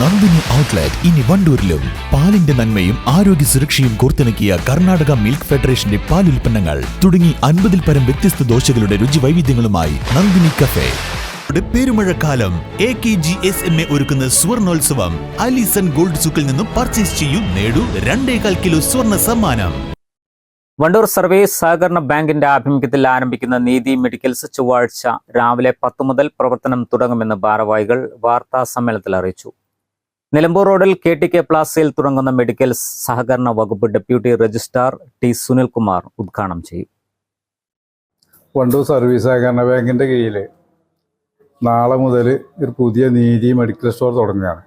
Nandini outlet ഇനി വണ്ടൂരിലും. പാലിന്റെ നന്മയും ആരോഗ്യ സുരക്ഷയും കോർത്തിണക്കിയ കർണാടക മിൽക്ക് ഫെഡറേഷന്റെ പാൽ ഉൽപ്പന്നങ്ങൾ തുടങ്ങി അൻപതിൽ പരം വ്യത്യസ്ത ദോശകളുടെ രുചി വൈവിധ്യങ്ങളുമായി Nandini cafe. Perumazhakkalam A K G S M A ഒരുക്കുന്ന സുവർണോത്സവം അലിസൺ ഗോൾഡ് സുക്കിൽ നിന്നും പർച്ചേസ് ചെയ്യൂ നേടൂ രണ്ടേകാൽ കിലോ സ്വർണ സമ്മാനം. വണ്ടൂർ സർവീസ് സഹകരണ ബാങ്കിന്റെ ആഭിമുഖ്യത്തിൽ ആരംഭിക്കുന്ന നീതി മെഡിക്കൽസ് ചൊവ്വാഴ്ച രാവിലെ പത്ത് മുതൽ പ്രവർത്തനം തുടങ്ങുമെന്ന് ഭാരവാഹികൾ വാർത്താ സമ്മേളനത്തിൽ അറിയിച്ചു. നിലമ്പൂർ റോഡിൽ കെ ടി കെ പ്ലാസയിൽ തുടങ്ങുന്ന മെഡിക്കൽ സഹകരണ വകുപ്പ് ഡെപ്യൂട്ടി രജിസ്ട്രാർ ടി സുനിൽകുമാർ ഉദ്ഘാടനം ചെയ്യും. വണ്ടൂർ സർവീസ് സഹകരണ ബാങ്കിന്റെ കീഴിൽ നാളെ മുതൽ ഒരു പുതിയ നീതി മെഡിക്കൽ സ്റ്റോർ തുടങ്ങുകയാണ്.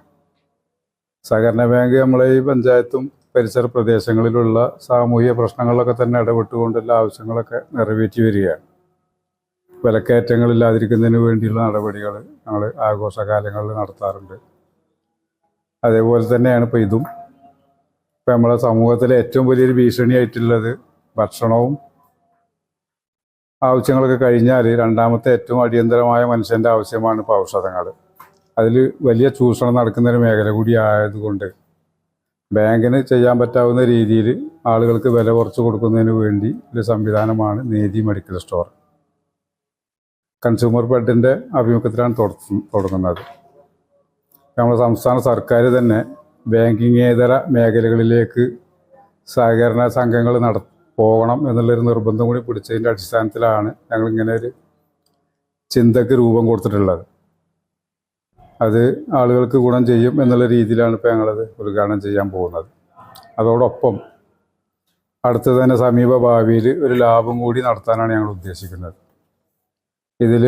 സഹകരണ ബാങ്ക് നമ്മളെ ഈ പഞ്ചായത്തും പരിസര പ്രദേശങ്ങളിലുള്ള സാമൂഹിക പ്രശ്നങ്ങളിലൊക്കെ തന്നെ ഇടപെട്ടുകൊണ്ടുള്ള ആവശ്യങ്ങളൊക്കെ നിറവേറ്റി വരികയാണ്. വിലക്കയറ്റങ്ങളില്ലാതിരിക്കുന്നതിന് വേണ്ടിയുള്ള നടപടികൾ ഞങ്ങൾ ആഘോഷകാലങ്ങളിൽ നടത്താറുണ്ട്. അതേപോലെ തന്നെയാണ് ഇപ്പോൾ ഇതും. ഇപ്പം നമ്മളെ സമൂഹത്തിലെ ഏറ്റവും വലിയൊരു ഭീഷണിയായിട്ടുള്ളത് ഭക്ഷണവും ആവശ്യങ്ങളൊക്കെ കഴിഞ്ഞാൽ രണ്ടാമത്തെ ഏറ്റവും അടിയന്തരമായ മനുഷ്യന്റെ ആവശ്യമാണ് ഇപ്പോൾ ഔഷധങ്ങൾ. അതിൽ വലിയ ചൂഷണം നടക്കുന്നൊരു മേഖല കൂടി ആയതുകൊണ്ട് ബാങ്കിന് ചെയ്യാൻ പറ്റാവുന്ന രീതിയിൽ ആളുകൾക്ക് വില കുറച്ച് കൊടുക്കുന്നതിന് വേണ്ടി ഒരു സംവിധാനമാണ് നേതി മെഡിക്കൽ സ്റ്റോർ. കൺസ്യൂമർ ഫെഡിന്റെ ആഭിമുഖ്യത്തിലാണ് തുട- തുടങ്ങുന്നത്. നമ്മുടെ സംസ്ഥാന സർക്കാർ തന്നെ ബാങ്കിങ്ങേതര മേഖലകളിലേക്ക് സഹകരണ സംഘങ്ങൾ നട പോകണം എന്നുള്ളൊരു നിർബന്ധം കൂടി പിടിച്ചതിന്റെ അടിസ്ഥാനത്തിലാണ് ഞങ്ങൾ ഇങ്ങനെ ഒരു ചിന്തക്ക് രൂപം കൊടുത്തിട്ടുള്ളത്. അത് ആളുകൾക്ക് ഗുണം ചെയ്യും എന്നുള്ള രീതിയിലാണ് ഇപ്പോൾ ഞങ്ങളത് ഉദ്ഘാടനം ചെയ്യാൻ പോകുന്നത്. അതോടൊപ്പം അടുത്ത് തന്നെ സമീപ ഭാവിയിൽ ഒരു ലാഭം കൂടി നടത്താനാണ് ഞങ്ങൾ ഉദ്ദേശിക്കുന്നത്. ഇതിൽ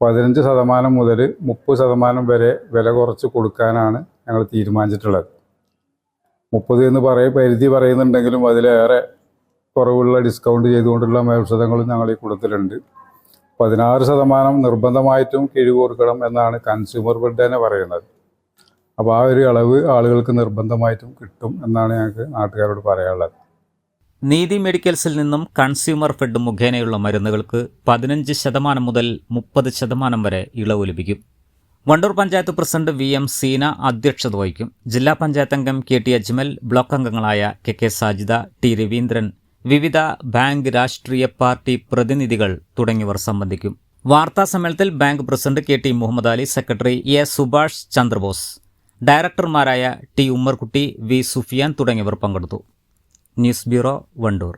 പതിനഞ്ച് ശതമാനം മുതൽ മുപ്പത് ശതമാനം വരെ വില കുറച്ച് കൊടുക്കാനാണ് ഞങ്ങൾ തീരുമാനിച്ചിട്ടുള്ളത്. മുപ്പത് എന്ന് പറയും പരിധി പറയുന്നുണ്ടെങ്കിലും അതിലേറെ കുറവുള്ള ഡിസ്കൗണ്ട് ചെയ്തുകൊണ്ടുള്ള ഔഷധങ്ങളും ഞങ്ങൾ ഈ കൊടുത്തിട്ടുണ്ട് പതിനാറ് ശതമാനം നിർബന്ധമായിട്ടും കിഴിവ് കൊടുക്കണം എന്നാണ് കൺസ്യൂമർ ഫെഡ് തന്നെ പറയുന്നത്. അപ്പോൾ ആ ഒരു അളവ് ആളുകൾക്ക് നിർബന്ധമായിട്ടും കിട്ടും എന്നാണ് ഞങ്ങൾക്ക് നാട്ടുകാരോട് പറയാനുള്ളത്. നീതി മെഡിക്കൽസിൽ നിന്നും കൺസ്യൂമർ ഫെഡ് മുഖേനയുള്ള മരുന്നുകൾക്ക് പതിനഞ്ച് ശതമാനം മുതൽ മുപ്പത് ശതമാനം വരെ ഇളവ് ലഭിക്കും. Wandoor panchayat president V M Seena അധ്യക്ഷത വഹിക്കും. ജില്ലാ പഞ്ചായത്ത് അംഗം കെ ടി അജ്മൽ ബ്ലോക്ക് അംഗങ്ങളായ K K Sajida T Raveendran വിവിധ ബാങ്ക് രാഷ്ട്രീയ പാർട്ടി പ്രതിനിധികൾ തുടങ്ങിയവർ സംബന്ധിക്കും. വാർത്താ സമ്മേളനത്തിൽ bank president K T Muhammad Ali secretary A Subhash Chandrabose ഡയറക്ടർമാരായ T Ummerkutty V Sufiyan തുടങ്ങിയവർ പങ്കെടുത്തു. News bureau Wandoor.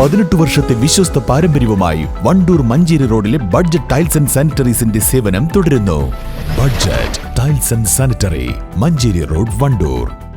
പതിനെട്ട് വർഷത്തെ വിശ്വസ്ത പാരമ്പര്യവുമായി വണ്ടൂർ മഞ്ചേരി റോഡിലെ ബഡ്ജറ്റ് ടൈൽസ് ആൻഡ് സാനിറ്ററീസിന്റെ സേവനം തുടരുന്നു. Budget tiles and sanitary Manjeri road Wandoor.